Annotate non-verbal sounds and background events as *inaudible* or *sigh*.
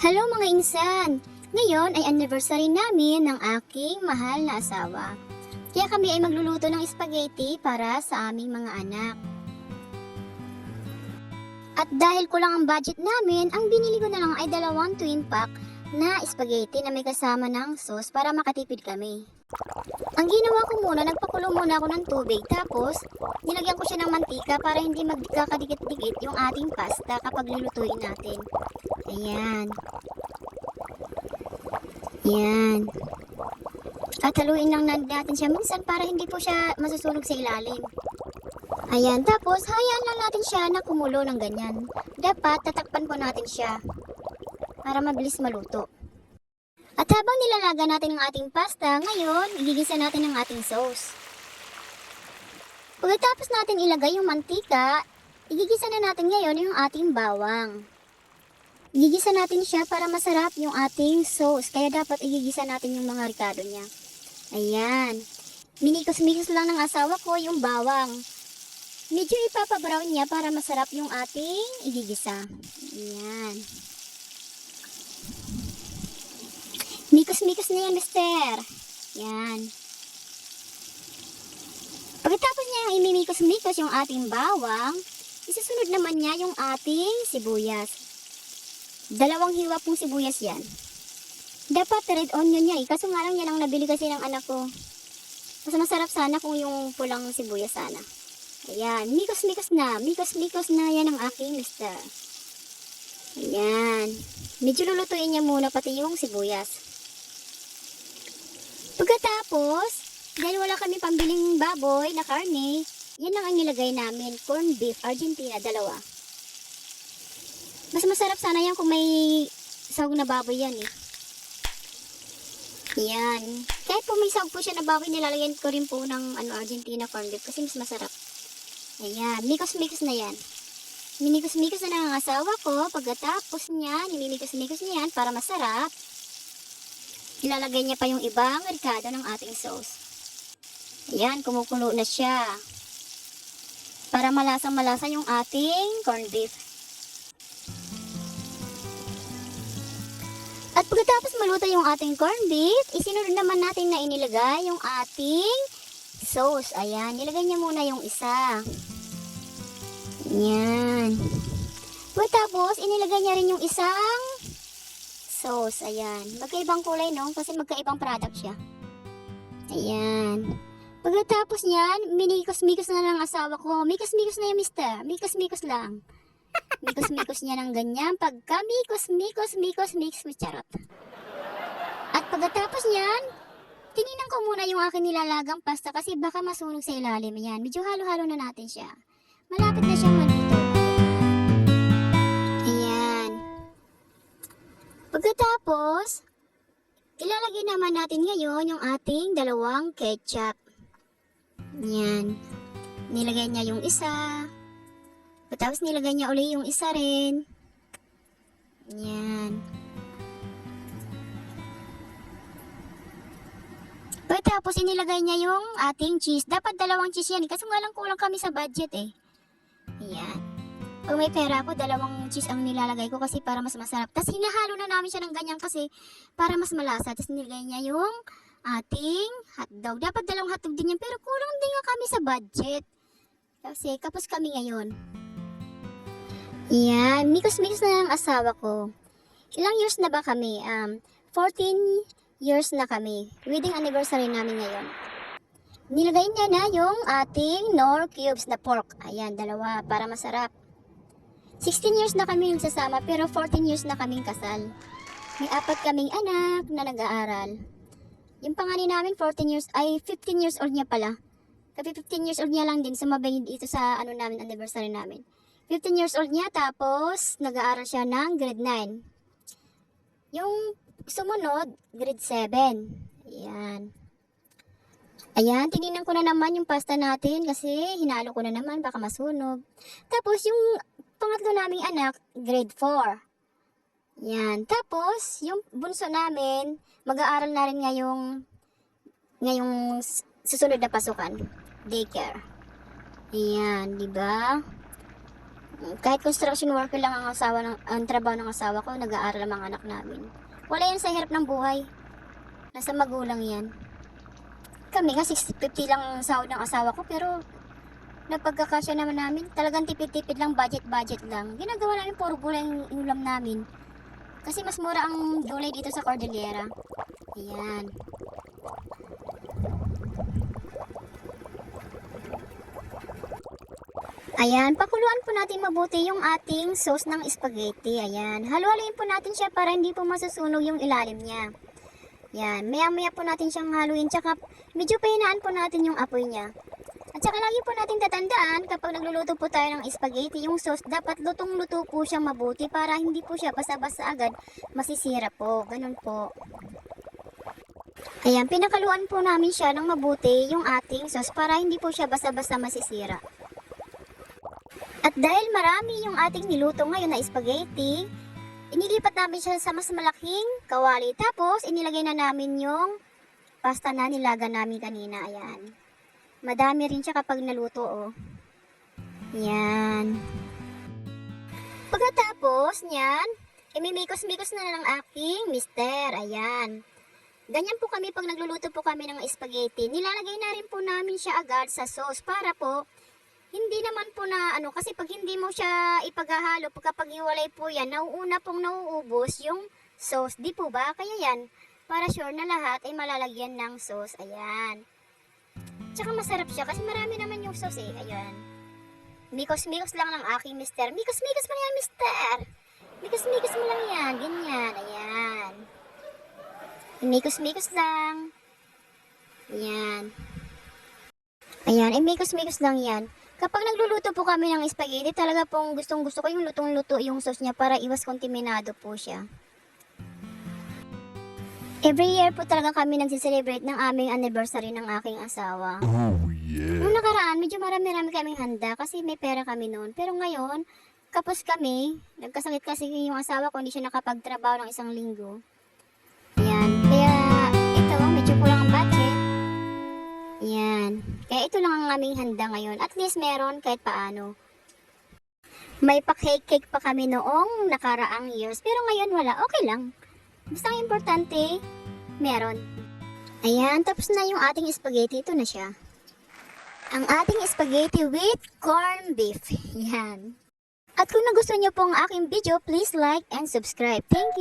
Hello mga insan! Ngayon ay anniversary namin ng aking mahal na asawa. Kaya kami ay magluluto ng spaghetti para sa aming mga anak. At dahil kulang ang budget namin, ang binili ko na lang ay dalawang twin pack na spaghetti na may kasama ng sauce para makatipid kami. Ang ginawa ko muna, nagpakulo muna ako ng tubig tapos nilagyan ko siya ng mantika para hindi magkakadikit-dikit yung ating pasta kapag lulutuin natin. Ayan. Yan. At haluin lang na- natin siya minsan para hindi po siya masusunog sa ilalim. Ayan, tapos hayaan lang natin siya na kumulo ng ganyan. Dapat tatakpan po natin siya para mabilis maluto. At habang nilalaga natin ang ating pasta, ngayon, igigisa natin ang ating sauce. Pagkatapos natin ilagay yung mantika, igigisa na natin ngayon yung ating bawang. Igigisa natin siya para masarap yung ating sauce. Kaya dapat igigisa natin yung mga ricado niya. Ayan. Minikos-mikos lang ng asawa ko yung bawang. Medyo ipapabrown niya para masarap yung ating igigisa. Ayan. Mikos-mikos na yan, mister. Yan. Pagkatapos niya yung imimikos-mikos yung ating bawang, isusunod naman niya yung ating sibuyas. Dalawang hiwa pong sibuyas yan. Dapat red onion niya eh. Kaso nga lang yan ang nabili kasi ng anak ko. Mas masarap sana kung yung pulang sibuyas sana. Ayan. Mikos-mikos na. Mikos-mikos na yan ang aking mister. Ayan. Medyo lulutuin niya muna pati yung sibuyas. Pagkatapos, dahil wala kami pambiling baboy na karne, yan lang ang nilagay namin. Corn beef, Argentina, dalawa. Mas masarap sana yan kung may sahog na baboy yan eh. Yan. Kahit po may sahog po siya na baboy, nilalagyan ko rin po ng ano, Argentina corn beef kasi mas masarap. Ayan. Mikos-mikos na yan. Minikos-mikos na ng asawa ko. Pagkatapos niya, nimimikos-mikos niya yan para masarap. Ilalagay niya pa yung ibang ricado ng ating sauce. Ayan, kumukulo na siya. Para malasang malasa yung ating corned beef. Pagkatapos maluto yung ating corned beef, isinunod naman natin na inilagay yung ating sauce. Ayan, nilagay niya muna yung isa. Ayan. Pagkatapos, inilagay niya rin yung isang sauce. Ayan. Magkaibang kulay, no? Kasi magkaibang product siya. Ayan. Pagkatapos niyan, minikos-mikos na ng asawa ko. Mikos-mikos na yung mister. Mikos-mikos lang. Mikos-mikos niya ng ganyan. Pagka mikos-mikos, mikos-mikos, charot. At pagkatapos niyan, tininan ko muna yung aking nilalagang pasta kasi baka masunog sa ilalim. Ayan. Medyo halo-halo na natin siya. Malapit na siyang maluto. Ayan. Pagkatapos, ilalagay naman natin ngayon yung ating dalawang ketchup. Yan. Nilagay niya yung isa. Pagkatapos nilagay niya uli yung isa rin. Yan. Pagkatapos inilagay niya yung ating cheese. Dapat dalawang cheese yan. eh, Kasi nga lang kulang kami sa budget eh. Yan. Pag may pera ako, dalawang cheese ang nilalagay ko kasi para mas masarap. Tapos hinahalo na namin siya ng ganyan kasi para mas malasa. Tapos nilagay niya yung ating hotdog. Dapat dalawang hotdog din yan pero kulang din nga kami sa budget. Kasi kapos kami ngayon. Yan. Mikos-mikos na ng asawa ko. Ilang years na ba kami? Um, 14 years na kami. Wedding anniversary namin ngayon. Nilagay niya na yung ating nor cubes na pork. Ayan, dalawa para masarap. 16 years na kami nagsasama pero 14 years na kaming kasal. May apat kaming anak na nag-aaral. Yung panganin namin 14 years, ay 15 years old niya pala. Kasi 15 years old niya lang din sumabay dito sa ano namin, anniversary namin. 15 years old niya tapos nag-aaral siya ng grade 9. Yung sumunod, grade 7. Ayan. Ayan, tinignan ko na naman yung pasta natin kasi hinalo ko na naman, baka masunog. Tapos yung pangatlo naming anak, grade 4. Yan. Tapos, yung bunso namin, mag-aaral na rin ngayong, ngayong susunod na pasukan. Daycare. Ayan, di ba? Kahit construction worker lang ang asawa ng ang trabaho ng asawa ko, nag-aaral ang mga anak namin. Wala yan sa hirap ng buhay. Nasa magulang yan. Kami nga 650 lang ang sahod ng asawa ko pero napagkakasya naman namin. Talagang tipid-tipid lang, budget-budget lang. Ginagawa namin puro gulay ang ulam namin. Kasi mas mura ang gulay dito sa Cordillera. Ayan. Ayan, pakuluan po natin mabuti yung ating sauce ng spaghetti. Ayan, haluhaluin po natin siya para hindi po masusunog yung ilalim niya. Yan, maya-maya po natin siyang haluin. Tsaka medyo pahinaan po natin yung apoy niya. At saka lagi po natin tatandaan kapag nagluluto po tayo ng spaghetti, yung sauce dapat lutong-luto po siyang mabuti para hindi po siya basa-basa agad masisira po. Ganun po. Ayan, pinakaluan po namin siya ng mabuti yung ating sauce para hindi po siya basa-basa masisira. At dahil marami yung ating niluto ngayon na spaghetti, inilipat namin siya sa mas malaking kawali. Tapos, inilagay na namin yung pasta na nilaga namin kanina. Ayan. Madami rin siya kapag naluto, oh. Yan. Pagkatapos niyan, imimikos-mikos na ng aking mister. Ayan. Ganyan po kami pag nagluluto po kami ng spaghetti. Nilalagay na rin po namin siya agad sa sauce para po hindi naman po na ano kasi pag hindi mo siya ipaghahalo pag kapag iwalay po yan nauuna pong nauubos yung sauce. Di po ba? Kaya yan para sure na lahat ay malalagyan ng sauce. Ayan. Tsaka masarap siya kasi marami naman yung sauce eh. Ayan. Mikos mikos lang ng aking mister. Mikos mikos mo yan mister! Mikos mikos mo lang yan ganyan ayan. Mikos mikos lang. Ayan. Ayan, eh, mikos-mikos lang yan. Kapag nagluluto po kami ng spaghetti, talaga pong gustong gusto ko yung lutong-luto yung sauce niya para iwas kontaminado po siya. Every year po talaga kami nagsiselebrate ng aming anniversary ng aking asawa. Oh yeah. Nung nakaraan, medyo marami-rami kaming handa kasi may pera kami noon. Pero ngayon, kapos kami, nagkasakit kasi yung asawa ko, hindi siya nakapagtrabaho ng isang linggo. Ito lang ang aming handa ngayon. At least meron kahit paano. May pa-cake-cake pa kami noong nakaraang years. Pero ngayon wala. Okay lang. Basta ang importante, meron. Ayan, tapos na yung ating spaghetti. Ito na siya. Ang ating spaghetti with corned beef. *laughs* Yan. At kung nagustuhan niyo po ang aking video, please like and subscribe. Thank you.